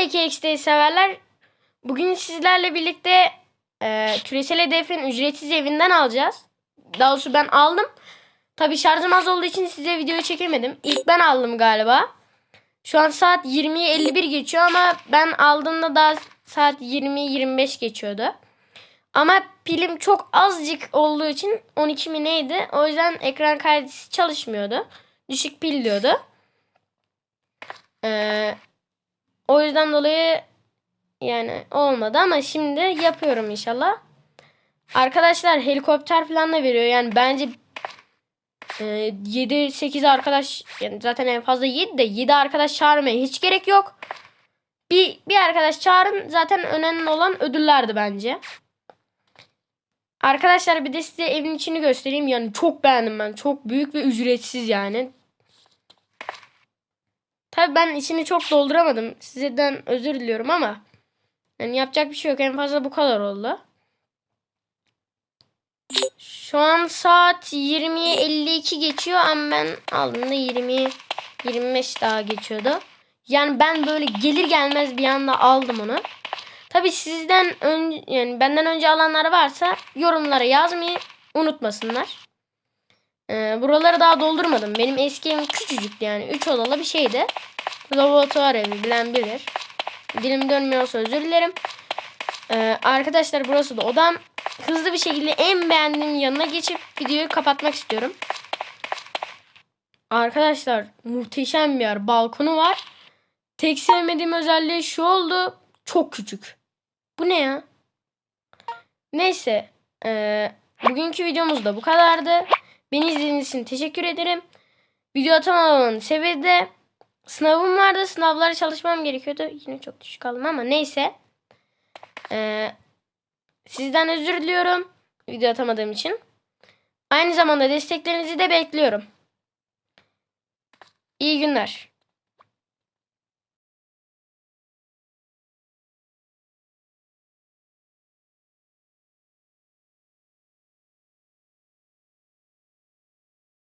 PKX'de severler. Bugün sizlerle birlikte e, küresel hedefin ücretsiz evinden alacağız. Daha doğrusu ben aldım. Tabi şarjım az olduğu için size videoyu çekemedim. İlk ben aldım galiba. Şu an saat 20'ye 51 geçiyor ama ben aldığımda daha saat 20-25 geçiyordu. Ama pilim çok azıcık olduğu için 12 mi neydi? O yüzden ekran kalitesi çalışmıyordu. Düşük pil diyordu. Ee, o yüzden dolayı yani olmadı ama şimdi yapıyorum inşallah. Arkadaşlar helikopter falan da veriyor. Yani bence e, 7-8 arkadaş yani zaten en fazla 7 de 7 arkadaş çağırmaya hiç gerek yok. Bir, bir arkadaş çağırın zaten önemli olan ödüllerdi bence. Arkadaşlar bir de size evin içini göstereyim. Yani çok beğendim ben. Çok büyük ve ücretsiz yani. Tabii ben içini çok dolduramadım. Sizden özür diliyorum ama yani yapacak bir şey yok. En fazla bu kadar oldu. Şu an saat 20'ye 52 geçiyor ama ben aldığımda 20 25 daha geçiyordu. Yani ben böyle gelir gelmez bir anda aldım onu. Tabi sizden ön, yani benden önce alanlar varsa yorumlara yazmayı unutmasınlar. Ee, buraları daha doldurmadım. Benim eski evim küçücüktü yani 3 odalı bir şeydi. Laboratuvar evi bilen bilir. Dilim dönmüyorsa özür dilerim. Ee, arkadaşlar burası da odam. Hızlı bir şekilde en beğendiğim yanına geçip videoyu kapatmak istiyorum. Arkadaşlar muhteşem bir yer. Balkonu var. Tek sevmediğim özelliği şu oldu. Çok küçük. Bu ne ya? Neyse. E, bugünkü videomuz da bu kadardı. Beni izlediğiniz için teşekkür ederim. Video atamamamın sebebi de sınavım vardı. Sınavlara çalışmam gerekiyordu. Yine çok düşük aldım ama neyse. E, sizden özür diliyorum. Video atamadığım için. Aynı zamanda desteklerinizi de bekliyorum. İyi günler.